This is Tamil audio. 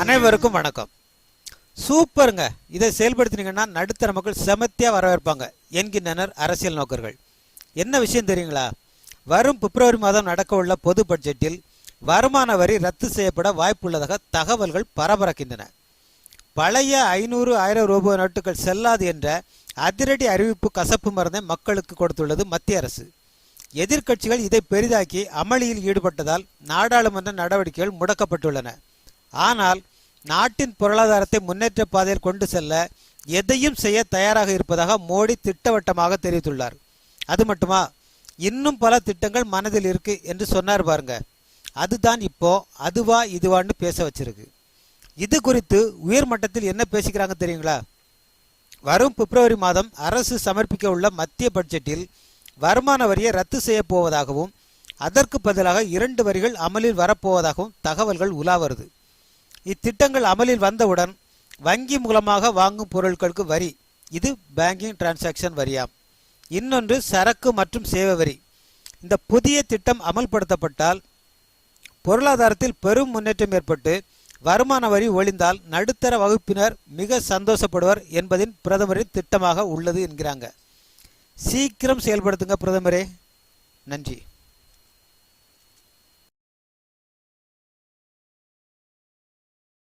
அனைவருக்கும் வணக்கம். சூப்பருங்க. இதை செயல்படுத்தினீங்கன்னா நடுத்தர மக்கள் செமத்தியாக வரவேற்பாங்க என்கின்றனர் அரசியல் நோக்கர்கள். என்ன விஷயம் தெரியுங்களா? வரும் பிப்ரவரி மாதம் நடக்க உள்ள பொது பட்ஜெட்டில் வருமான வரி ரத்து செய்யப்பட வாய்ப்புள்ளதாக தகவல்கள் பரபரக்கின்றன. பழைய ஐநூறு ஆயிரம் ரூபாய் நோட்டுகள் செல்லாது என்ற அதிரடி அறிவிப்பு கசப்பு மருந்தை மக்களுக்கு கொடுத்துள்ளது மத்திய அரசு. எதிர்க்கட்சிகள் இதை பெரிதாக்கி அமளியில் ஈடுபட்டதால் நாடாளுமன்ற நடவடிக்கைகள் முடக்கப்பட்டுள்ளன. ஆனால் நாட்டின் பொருளாதாரத்தை முன்னேற்ற பாதையில் கொண்டு செல்ல எதையும் செய்ய தயாராக இருப்பதாக மோடி திட்டவட்டமாக தெரிவித்துள்ளார். அது மட்டுமா? இன்னும் பல திட்டங்கள் மனதில் இருக்கு என்று சொன்னார் பாருங்க. அதுதான் இப்போ அதுவா இதுவான்னு பேச வச்சிருக்கு. இது குறித்து உயர் மட்டத்தில் என்ன பேசிக்கிறாங்க தெரியுங்களா? வரும் பிப்ரவரி மாதம் அரசு சமர்ப்பிக்க உள்ள மத்திய பட்ஜெட்டில் வருமான வரியை ரத்து செய்ய போவதாகவும் அதற்கு பதிலாக இரண்டு வரிகள் அமலில் வரப்போவதாகவும் தகவல்கள் உலா வருது. இத்திட்டங்கள் அமலில் வந்தவுடன் வங்கி மூலமாக வாங்கும் பொருட்களுக்கு வரி. இது பேங்கிங் டிரான்சாக்ஷன் வரியாம். இன்னொன்று சரக்கு மற்றும் சேவை வரி. இந்த புதிய திட்டம் அமல்படுத்தப்பட்டால் பொருளாதாரத்தில் பெரும் முன்னேற்றம் ஏற்பட்டு வருமான வரி ஒழிந்தால் நடுத்தர வகுப்பினர் மிக சந்தோஷப்படுவர் என்பதின் பிரதமரின் திட்டமாக உள்ளது என்கிறாங்க. சீக்கிரம் செயல்படுத்துங்க பிரதமரே. நன்றி.